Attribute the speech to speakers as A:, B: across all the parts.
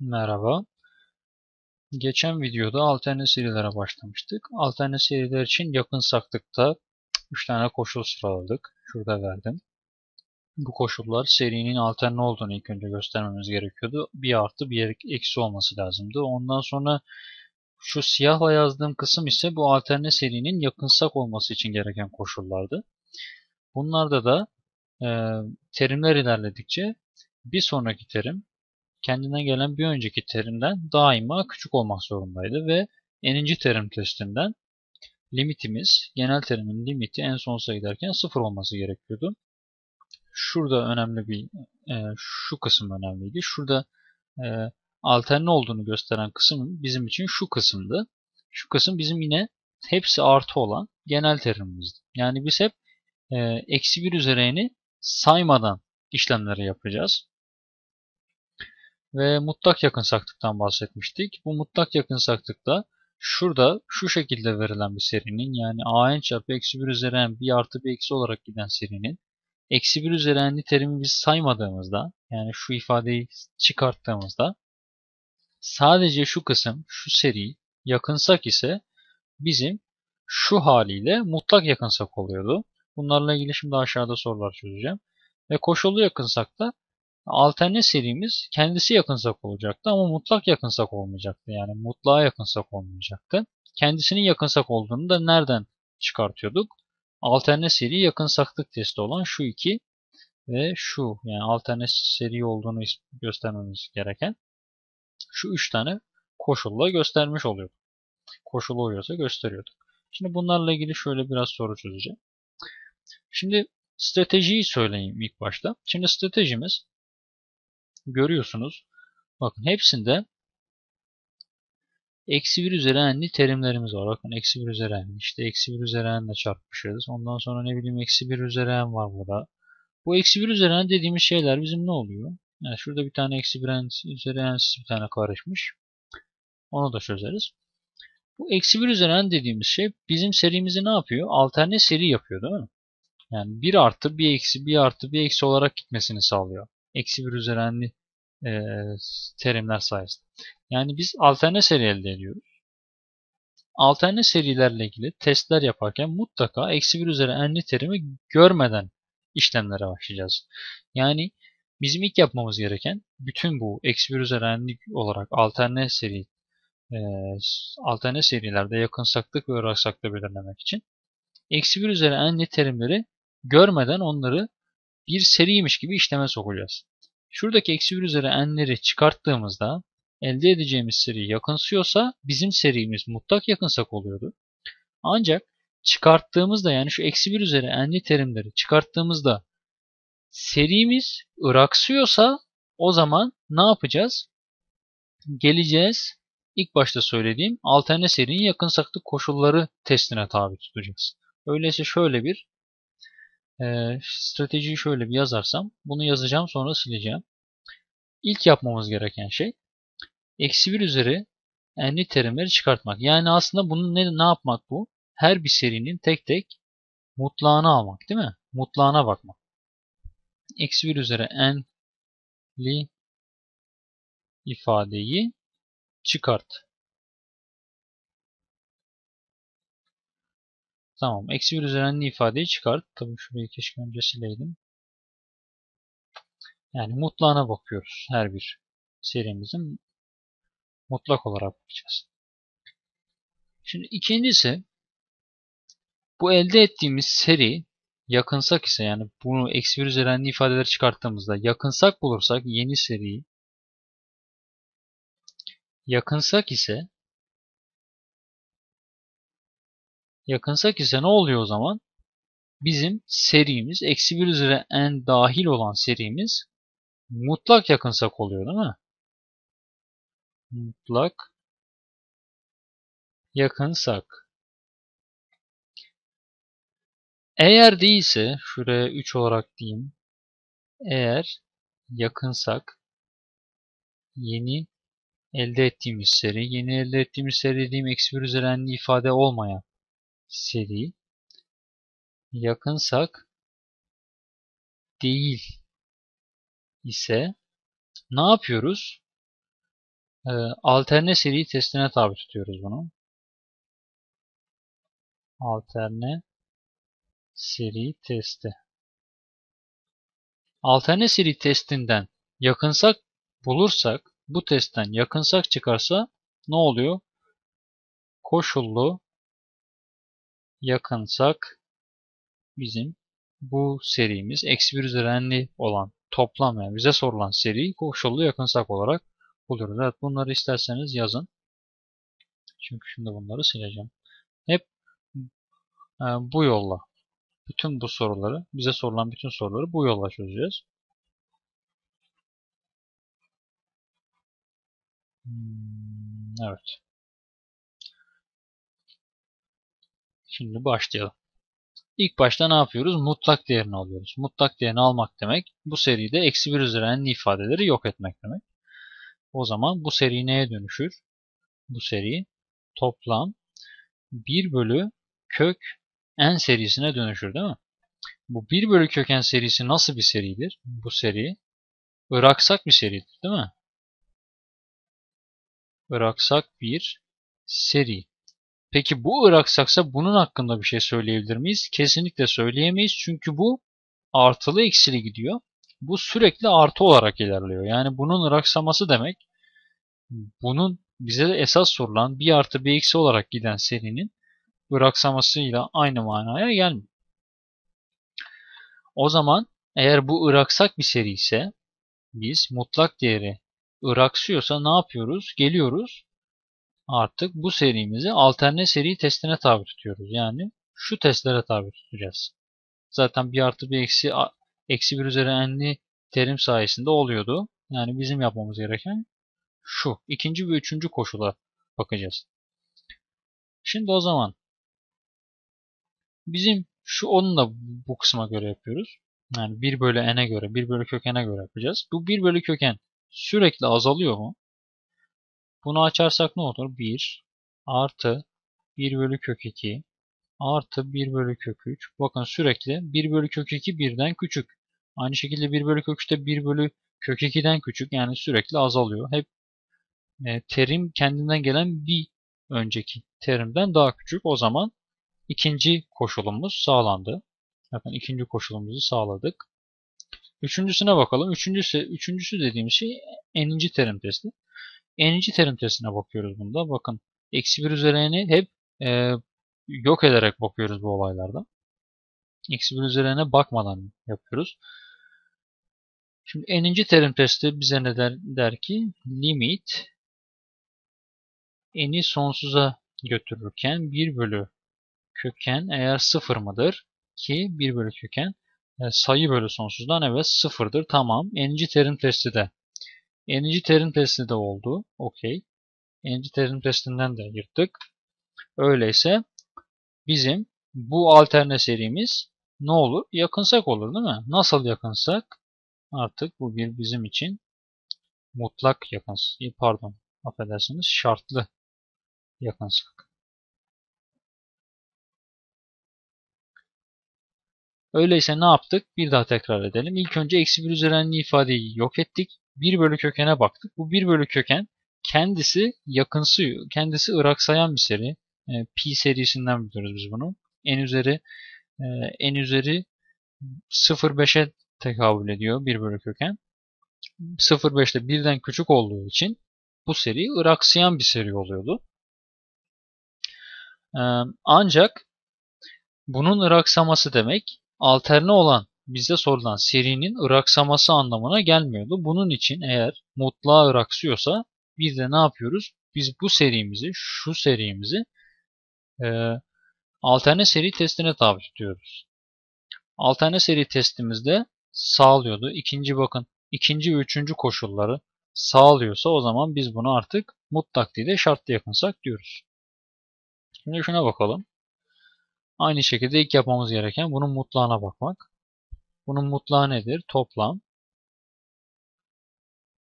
A: Merhaba. Geçen videoda alternate serilere başlamıştık. Alternate seriler için yakınsaklıkta 3 tane koşul sıraladık. Şurada verdim. Bu koşullar serinin alterne olduğunu ilk önce göstermemiz gerekiyordu. Bir artı bir eksi olması lazımdı. Ondan sonra şu siyahla yazdığım kısım ise bu alterne serinin yakınsak olması için gereken koşullardı. Bunlarda da e, terimler ilerledikçe bir sonraki terim kendinden gelen bir önceki terimden daima küçük olmak zorundaydı ve eninci terim testinden limitimiz, genel terimin limiti en sonsuza giderken sıfır olması gerekiyordu. Şurada önemli bir, e, şu kısım önemliydi. Şurada e, alterne olduğunu gösteren kısım bizim için şu kısımdı. Şu kısım bizim yine hepsi artı olan genel terimimizdi. Yani biz hep e, eksi bir üzerine saymadan işlemleri yapacağız ve mutlak yakınsaklıktan bahsetmiştik. Bu mutlak yakınsaklıkta şurada şu şekilde verilen bir serinin yani a n çarpı eksi 1 üzeri n bir artı bir eksi olarak giden serinin eksi 1 üzeri n'li terimi biz saymadığımızda yani şu ifadeyi çıkarttığımızda sadece şu kısım şu seri yakınsak ise bizim şu haliyle mutlak yakınsak oluyordu. Bunlarla ilgili şimdi aşağıda sorular çözeceğim. Ve koşullu yakınsakta alterne serimiz kendisi yakınsak olacaktı ama mutlak yakınsak olmayacaktı. Yani mutlağa yakınsak olmayacaktı. Kendisinin yakınsak olduğunu da nereden çıkartıyorduk? Alterne seri yakınsaklık testi olan şu iki ve şu yani alterne seri olduğunu göstermemiz gereken şu üç tane koşulla göstermiş oluyorduk. Koşulu uyuyorsa gösteriyorduk. Şimdi bunlarla ilgili şöyle biraz soru çözeceğim. Şimdi stratejiyi söyleyeyim ilk başta. Şimdi stratejimiz görüyorsunuz. Bakın hepsinde eksi 1 üzeri n'li terimlerimiz var. Bakın eksi 1 üzeri n. İşte eksi 1 üzeri n ile çarpmışız. Ondan sonra ne bileyim eksi 1 üzeri n var burada. Bu eksi 1 üzeri n dediğimiz şeyler bizim ne oluyor? Yani şurada bir tane eksi 1 n üzeri n bir tane karışmış. Onu da çözeriz. Bu eksi 1 üzeri n dediğimiz şey bizim serimizi ne yapıyor? Alterne seri yapıyor değil mi? Yani 1 artı 1 eksi 1 artı 1 eksi olarak gitmesini sağlıyor. Eksi 1 üzeri n'li e, terimler sayesinde. Yani biz alterne seri elde ediyoruz. Alterne serilerle ilgili testler yaparken mutlaka eksi 1 üzeri n'li terimi görmeden işlemlere başlayacağız. Yani bizim ilk yapmamız gereken bütün bu eksi 1 üzeri n'li olarak alterne seri e, alterne serilerde yakınsaklık ve ıraksaklığı belirlemek için eksi 1 üzeri n'li terimleri görmeden onları bir seriymiş gibi işleme sokacağız. Şuradaki eksi 1 üzeri n'leri çıkarttığımızda elde edeceğimiz seri yakınsıyorsa bizim serimiz mutlak yakınsak oluyordu. Ancak çıkarttığımızda yani şu eksi 1 üzeri n'li terimleri çıkarttığımızda serimiz ıraksıyorsa o zaman ne yapacağız? Geleceğiz. İlk başta söylediğim alterne serinin yakınsaklık koşulları testine tabi tutacağız. Öyleyse şöyle bir e, stratejiyi şöyle bir yazarsam bunu yazacağım sonra sileceğim. İlk yapmamız gereken şey eksi 1 üzeri n'li terimleri çıkartmak. Yani aslında bunu ne, ne yapmak bu? Her bir serinin tek tek mutlağını almak değil mi? Mutlağına bakmak. Eksi 1 üzeri n'li ifadeyi çıkart. Tamam. Eksi 1 üzerinden ifadeyi çıkart. Tabii şurayı keşke önce sileydim. Yani mutlağına bakıyoruz. Her bir serimizin mutlak olarak bakacağız. Şimdi ikincisi bu elde ettiğimiz seri yakınsak ise yani bunu eksi 1 üzerinden ifadeleri çıkarttığımızda yakınsak bulursak yeni seriyi yakınsak ise yakınsak ise ne oluyor o zaman? Bizim serimiz eksi 1 üzeri n dahil olan serimiz mutlak yakınsak oluyor değil mi? Mutlak yakınsak. Eğer değilse şuraya 3 olarak diyeyim. Eğer yakınsak yeni elde ettiğimiz seri, yeni elde ettiğimiz seri dediğim eksi 1 üzeri ifade olmayan seri yakınsak değil ise ne yapıyoruz? e, alterne seri testine tabi tutuyoruz bunu. Alterne seri testi. Alterne seri testinden yakınsak bulursak, bu testten yakınsak çıkarsa ne oluyor? Koşullu yakınsak bizim bu serimiz eksi 1 üzeri olan toplam yani bize sorulan seri koşullu yakınsak olarak buluyoruz. Evet bunları isterseniz yazın. Çünkü şimdi bunları sileceğim. Hep e, bu yolla bütün bu soruları, bize sorulan bütün soruları bu yolla çözeceğiz. Hmm, evet. Şimdi başlayalım. İlk başta ne yapıyoruz? Mutlak değerini alıyoruz. Mutlak değerini almak demek bu seride eksi 1 üzeri n ifadeleri yok etmek demek. O zaman bu seri neye dönüşür? Bu seri toplam 1 bölü kök n serisine dönüşür değil mi? Bu 1 bölü kök n serisi nasıl bir seridir? Bu seri ıraksak bir seridir değil mi? Iraksak bir seri. Peki bu ıraksaksa bunun hakkında bir şey söyleyebilir miyiz? Kesinlikle söyleyemeyiz çünkü bu artılı eksili gidiyor. Bu sürekli artı olarak ilerliyor. Yani bunun ıraksaması demek bunun bize de esas sorulan bir artı bir eksi olarak giden serinin ıraksamasıyla aynı manaya gelmiyor. O zaman eğer bu ıraksak bir seri ise biz mutlak değeri ıraksıyorsa ne yapıyoruz? Geliyoruz artık bu serimizi alterne seri testine tabi tutuyoruz. Yani şu testlere tabi tutacağız. Zaten bir artı bir eksi eksi bir üzeri n'li terim sayesinde oluyordu. Yani bizim yapmamız gereken şu. ikinci ve üçüncü koşula bakacağız. Şimdi o zaman bizim şu onun da bu kısma göre yapıyoruz. Yani 1 bölü n'e göre, 1 bölü kökene göre yapacağız. Bu 1 bölü köken sürekli azalıyor mu? Bunu açarsak ne olur? 1 artı 1 bölü kök 2 artı 1 bölü kök 3. Bakın sürekli 1 bölü kök 2 birden küçük. Aynı şekilde 1 bölü kök 3 de 1 bölü kök 2'den küçük. Yani sürekli azalıyor. Hep e, terim kendinden gelen bir önceki terimden daha küçük. O zaman ikinci koşulumuz sağlandı. Bakın ikinci koşulumuzu sağladık. Üçüncüsüne bakalım. Üçüncüsü, üçüncüsü dediğimiz şey eninci terim testi. Eninci terim testine bakıyoruz bunda. Bakın eksi bir üzerine hep e, yok ederek bakıyoruz bu olaylarda. Eksi bir üzerine bakmadan yapıyoruz. Şimdi eninci terim testi bize ne der, der ki limit eni sonsuza götürürken 1 bölü köken eğer sıfır mıdır? Ki 1 bölü köken e, sayı bölü sonsuzdan evet sıfırdır. Tamam. N'ci terim testi de. N'ci terim testi de oldu. Okey. N'ci terim testinden de yırttık. Öyleyse bizim bu alterne serimiz ne olur? Yakınsak olur değil mi? Nasıl yakınsak? Artık bu bir bizim için mutlak yakınsak. Pardon. Affedersiniz. Şartlı yakınsak. Öyleyse ne yaptık? Bir daha tekrar edelim. İlk önce eksi 1 üzeri ifadeyi yok ettik. 1 bölü kökene baktık. Bu 1 bölü köken kendisi yakınsıyor. Kendisi ıraksayan bir seri. E, pi serisinden biliyoruz biz bunu. En üzeri e, en üzeri 0,5'e tekabül ediyor 1 bölü köken. 0,5 de birden küçük olduğu için bu seri ıraksayan bir seri oluyordu. E, ancak bunun ıraksaması demek alterne olan bize sorulan serinin ıraksaması anlamına gelmiyordu. Bunun için eğer mutlağa ıraksıyorsa biz de ne yapıyoruz? Biz bu serimizi, şu serimizi e, alterne seri testine tabi tutuyoruz. Alterne seri testimizde sağlıyordu. İkinci bakın, ikinci ve üçüncü koşulları sağlıyorsa o zaman biz bunu artık mutlak değil de şartlı yakınsak diyoruz. Şimdi şuna bakalım. Aynı şekilde ilk yapmamız gereken bunun mutlağına bakmak. Bunun mutlağı nedir? Toplam.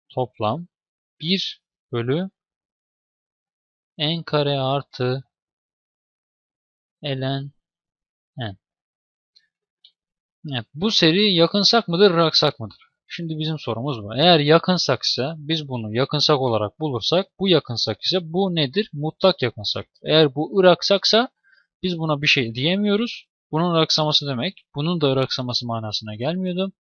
A: Toplam 1 bölü n kare artı ln n. Evet, bu seri yakınsak mıdır, raksak mıdır? Şimdi bizim sorumuz bu. Eğer yakınsaksa biz bunu yakınsak olarak bulursak bu yakınsak ise bu nedir? Mutlak yakınsaktır. Eğer bu ıraksaksa biz buna bir şey diyemiyoruz. Bunun ıraksaması demek. Bunun da ıraksaması manasına gelmiyordu.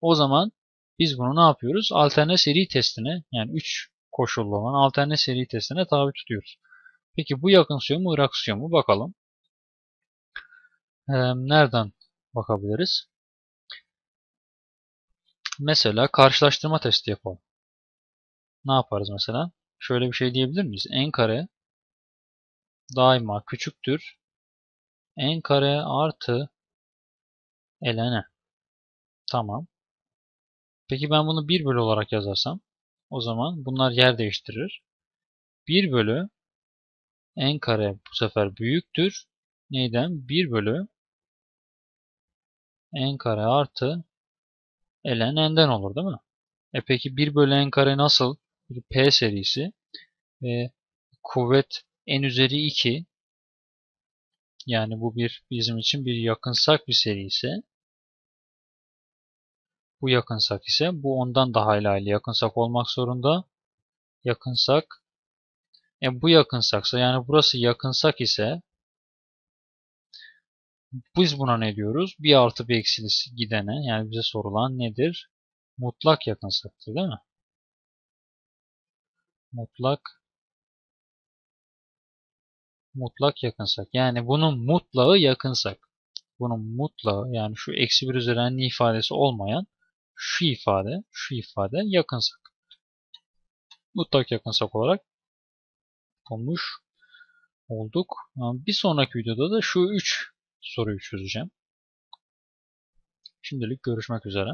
A: O zaman biz bunu ne yapıyoruz? Alterne seri testine yani 3 koşullu olan alterne seri testine tabi tutuyoruz. Peki bu yakınsıyor mu ıraksıyor mu? Bakalım. Ee, nereden bakabiliriz? Mesela karşılaştırma testi yapalım. Ne yaparız mesela? Şöyle bir şey diyebilir miyiz? n kare daima küçüktür. N kare artı ln. Tamam. Peki ben bunu 1 bölü olarak yazarsam o zaman bunlar yer değiştirir. 1 bölü n kare bu sefer büyüktür. Neyden? 1 bölü n kare artı ln n'den olur değil mi? E peki 1 bölü n kare nasıl? Bir p serisi ve kuvvet n üzeri 2 yani bu bir bizim için bir yakınsak bir seri ise bu yakınsak ise bu ondan daha ilerli yakınsak olmak zorunda. Yakınsak e bu yakınsaksa yani burası yakınsak ise biz buna ne diyoruz? Bir artı bir eksilisi gidene yani bize sorulan nedir? Mutlak yakınsaktır değil mi? Mutlak mutlak yakınsak. Yani bunun mutlağı yakınsak. Bunun mutlağı yani şu eksi bir üzeri ifadesi olmayan şu ifade, şu ifade yakınsak. Mutlak yakınsak olarak bulmuş olduk. Bir sonraki videoda da şu üç soruyu çözeceğim. Şimdilik görüşmek üzere.